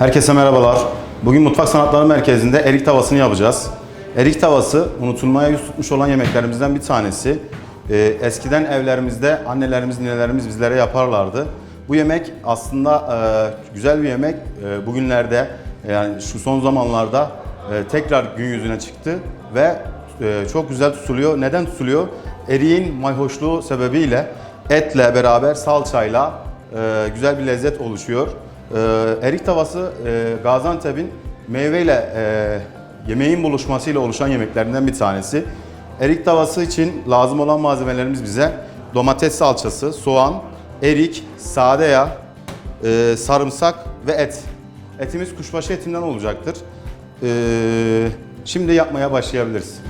Herkese merhabalar. Bugün Mutfak Sanatları Merkezi'nde erik tavasını yapacağız. Erik tavası unutulmaya yüz tutmuş olan yemeklerimizden bir tanesi. Ee, eskiden evlerimizde annelerimiz, ninelerimiz bizlere yaparlardı. Bu yemek aslında e, güzel bir yemek. E, bugünlerde yani şu son zamanlarda e, tekrar gün yüzüne çıktı ve e, çok güzel tutuluyor. Neden tutuluyor? Eriğin mayhoşluğu sebebiyle etle beraber salçayla e, güzel bir lezzet oluşuyor. E, erik tavası e, Gaziantep'in meyveyle e, yemeğin buluşmasıyla oluşan yemeklerinden bir tanesi. Erik tavası için lazım olan malzemelerimiz bize domates salçası, soğan, erik, sade yağ, e, sarımsak ve et. Etimiz kuşbaşı etinden olacaktır. Şimdi yapmaya başlayabiliriz.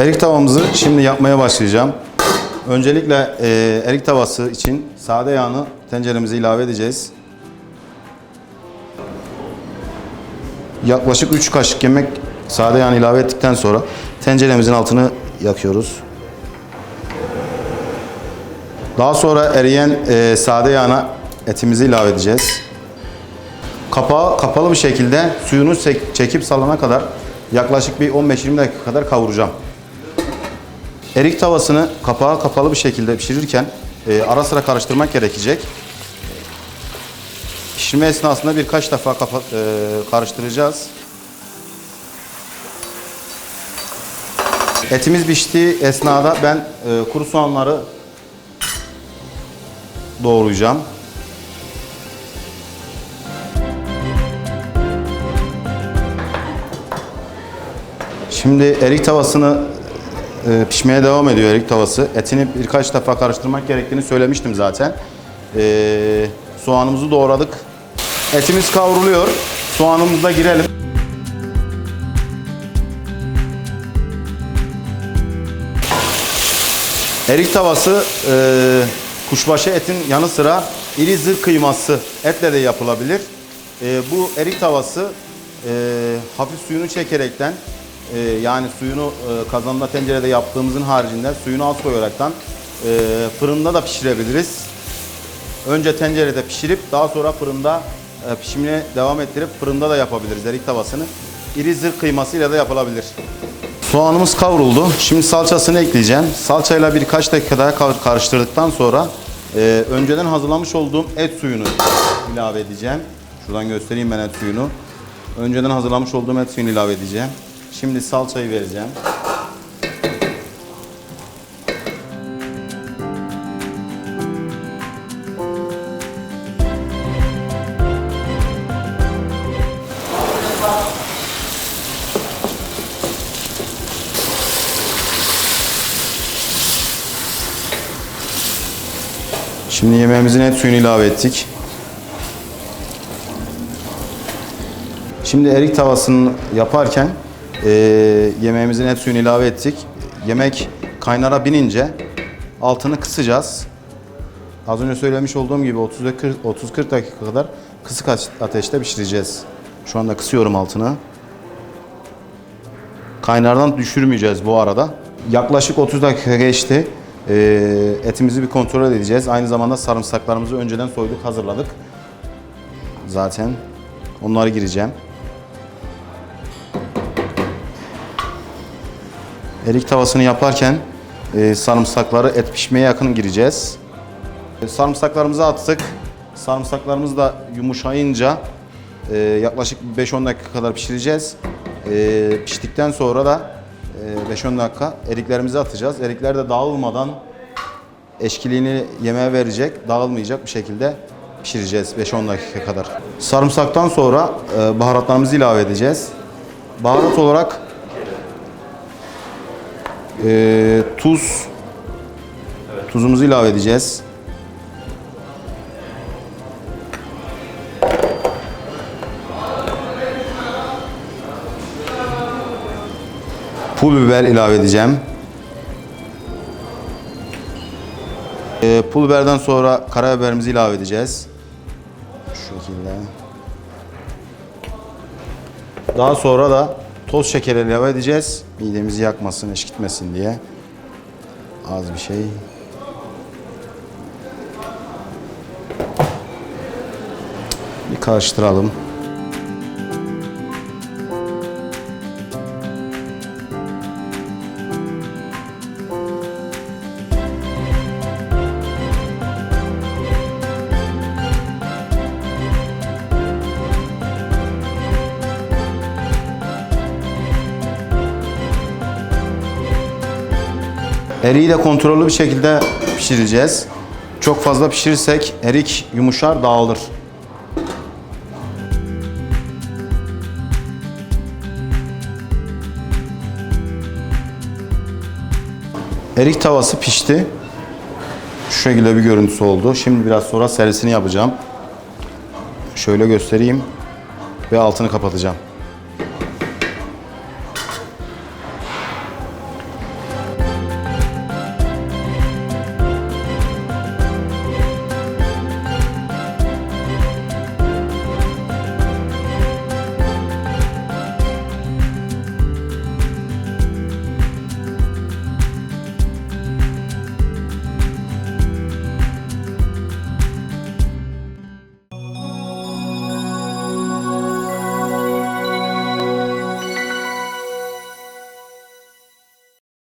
Erik tavamızı şimdi yapmaya başlayacağım. Öncelikle e, erik tavası için sade yağını tenceremize ilave edeceğiz. Yaklaşık 3 kaşık yemek sade yağını ilave ettikten sonra tenceremizin altını yakıyoruz. Daha sonra eriyen e, sade yağına etimizi ilave edeceğiz. Kapağı kapalı bir şekilde suyunu çek- çekip salana kadar yaklaşık bir 15-20 dakika kadar kavuracağım. Erik tavasını kapağı kapalı bir şekilde pişirirken e, ara sıra karıştırmak gerekecek. Pişirme esnasında birkaç defa kapa- e, karıştıracağız. Etimiz piştiği esnada ben e, kuru soğanları doğrayacağım. Şimdi erik tavasını e, pişmeye devam ediyor erik tavası. Etini birkaç defa karıştırmak gerektiğini söylemiştim zaten. E, soğanımızı doğradık. Etimiz kavruluyor. Soğanımıza girelim. Erik tavası e, kuşbaşı etin yanı sıra iri zırh kıyması etle de yapılabilir. E, bu erik tavası e, hafif suyunu çekerekten e, yani suyunu e, kazanda tencerede yaptığımızın haricinde suyunu az koyaraktan e, fırında da pişirebiliriz. Önce tencerede pişirip daha sonra fırında e, pişimine devam ettirip fırında da yapabiliriz erik tavasını. İri zırh kıymasıyla da yapılabilir. Soğanımız kavruldu. Şimdi salçasını ekleyeceğim. Salçayla birkaç dakika daha kar- karıştırdıktan sonra e, önceden hazırlamış olduğum et suyunu ilave edeceğim. Şuradan göstereyim ben et suyunu. Önceden hazırlamış olduğum et suyunu ilave edeceğim. Şimdi salçayı vereceğim. Şimdi yemeğimizin et suyunu ilave ettik. Şimdi erik tavasını yaparken e, yemeğimizin et suyunu ilave ettik. Yemek kaynara binince altını kısacağız. Az önce söylemiş olduğum gibi 30-40 dakika kadar kısık ateşte pişireceğiz. Şu anda kısıyorum altını. Kaynardan düşürmeyeceğiz bu arada. Yaklaşık 30 dakika geçti. Ee, etimizi bir kontrol edeceğiz. Aynı zamanda sarımsaklarımızı önceden soyduk, hazırladık. Zaten onları gireceğim. Erik tavasını yaparken e, sarımsakları et pişmeye yakın gireceğiz. E, Sarımsaklarımızı attık. Sarımsaklarımız da yumuşayınca e, yaklaşık 5-10 dakika kadar pişireceğiz. E, piştikten sonra da e, 5-10 dakika eriklerimizi atacağız. Erikler de dağılmadan eşkiliğini yemeğe verecek, dağılmayacak bir şekilde pişireceğiz 5-10 dakika kadar. Sarımsaktan sonra e, baharatlarımızı ilave edeceğiz. Baharat olarak e, tuz, tuzumuzu ilave edeceğiz. Pul biber ilave edeceğim. Ee, pul biberden sonra karabiberimizi ilave edeceğiz. Şu şekilde. Daha sonra da toz şeker ilave edeceğiz. Midemizi yakmasın, eşkitmesin diye. Az bir şey. Bir karıştıralım. Eriği de kontrollü bir şekilde pişireceğiz. Çok fazla pişirirsek erik yumuşar, dağılır. Erik tavası pişti. Şu şekilde bir görüntüsü oldu. Şimdi biraz sonra servisini yapacağım. Şöyle göstereyim ve altını kapatacağım.